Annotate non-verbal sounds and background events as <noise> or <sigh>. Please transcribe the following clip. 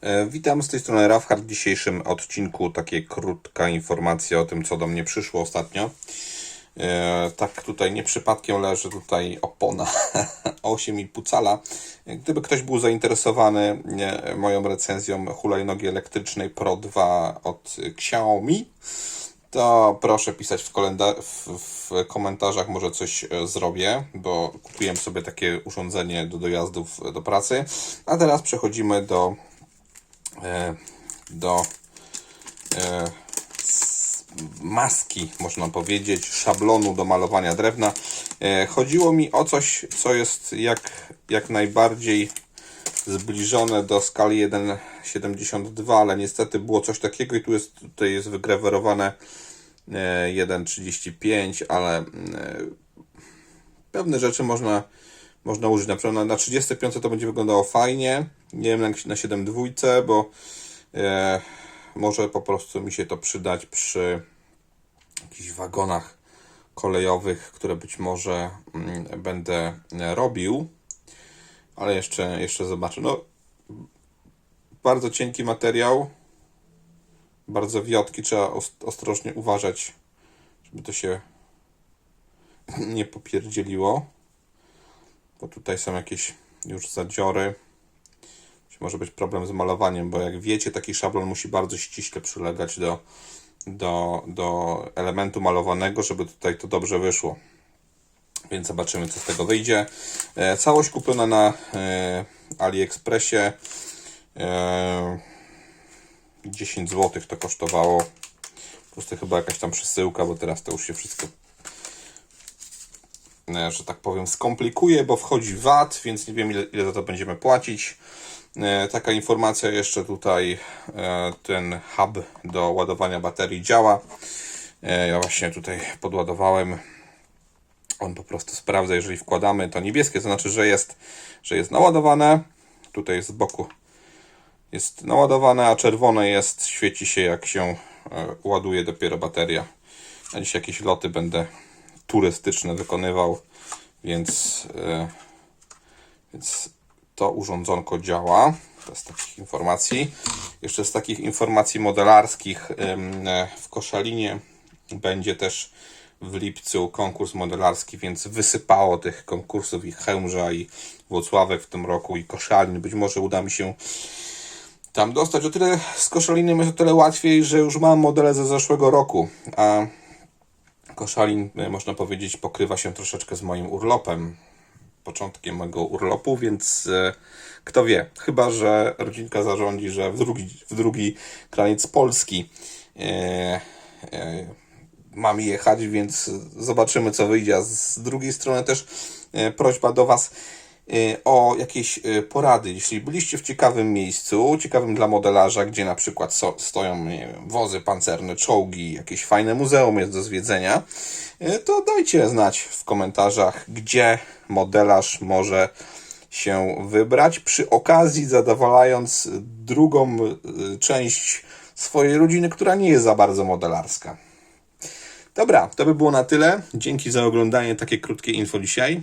E, Witam z tej strony Rafhard. W dzisiejszym odcinku takie krótka informacja o tym, co do mnie przyszło ostatnio. E, Tak tutaj nie przypadkiem leży tutaj opona <laughs> 8,5 cala. Gdyby ktoś był zainteresowany moją recenzją hulajnogi elektrycznej Pro 2 od Xiaomi, to proszę pisać w, w, w komentarzach, może coś e, zrobię, bo kupiłem sobie takie urządzenie do dojazdów do pracy. A teraz przechodzimy do do e, maski, można powiedzieć, szablonu do malowania drewna. E, chodziło mi o coś, co jest jak, jak najbardziej zbliżone do skali 1,72, ale niestety było coś takiego i tu jest, tutaj jest wygrawerowane e, 1,35, ale e, pewne rzeczy można, można użyć. Na przykład na 35 to będzie wyglądało fajnie. Nie wiem, na 7,2, bo e, może po prostu mi się to przydać przy jakichś wagonach kolejowych, które być może mm, będę e, robił. Ale jeszcze, jeszcze zobaczę. No, bardzo cienki materiał, bardzo wiotki, trzeba os- ostrożnie uważać, żeby to się <laughs> nie popierdzieliło, bo tutaj są jakieś już zadziory. Może być problem z malowaniem, bo jak wiecie, taki szablon musi bardzo ściśle przylegać do, do, do elementu malowanego, żeby tutaj to dobrze wyszło. Więc zobaczymy, co z tego wyjdzie. E, całość kupiona na e, AliExpressie. E, 10 zł to kosztowało. Po prostu chyba jakaś tam przesyłka, bo teraz to już się wszystko, e, że tak powiem, skomplikuje, bo wchodzi VAT, więc nie wiem ile, ile za to będziemy płacić. E, Taka informacja jeszcze tutaj, e, ten hub do ładowania baterii działa. E, Ja właśnie tutaj podładowałem. On po prostu sprawdza, jeżeli wkładamy to niebieskie, to znaczy, że jest, że jest naładowane. Tutaj z boku jest naładowane, a czerwone jest, świeci się jak się e, ładuje dopiero bateria. Na dziś jakieś loty będę turystyczne wykonywał, więc, e, więc to urządzonko działa. To z takich informacji. Jeszcze z takich informacji modelarskich w Koszalinie będzie też w lipcu konkurs modelarski, więc wysypało tych konkursów i Chełmża i Włocławek w tym roku i Koszalin. Być może uda mi się tam dostać. O tyle z Koszalinem jest o tyle łatwiej, że już mam modele ze zeszłego roku, a Koszalin, e, można powiedzieć, pokrywa się troszeczkę z moim urlopem, początkiem mojego urlopu, więc e, kto wie, chyba, że rodzinka zarządzi, że w drugi, w drugi kraniec Polski e, mam jechać, więc zobaczymy, co wyjdzie. A z drugiej strony też prośba do Was o jakieś e, porady. Jeśli byliście w ciekawym miejscu, ciekawym dla modelarza, gdzie na przykład so, stoją wiem, wozy pancerne, czołgi, jakieś fajne muzeum jest do zwiedzenia, e, to dajcie znać w komentarzach, gdzie modelarz może się wybrać, przy okazji zadowalając drugą część swojej rodziny, która nie jest za bardzo modelarska. Dobra, to by było na tyle. Dzięki za oglądanie takie krótkie info dzisiaj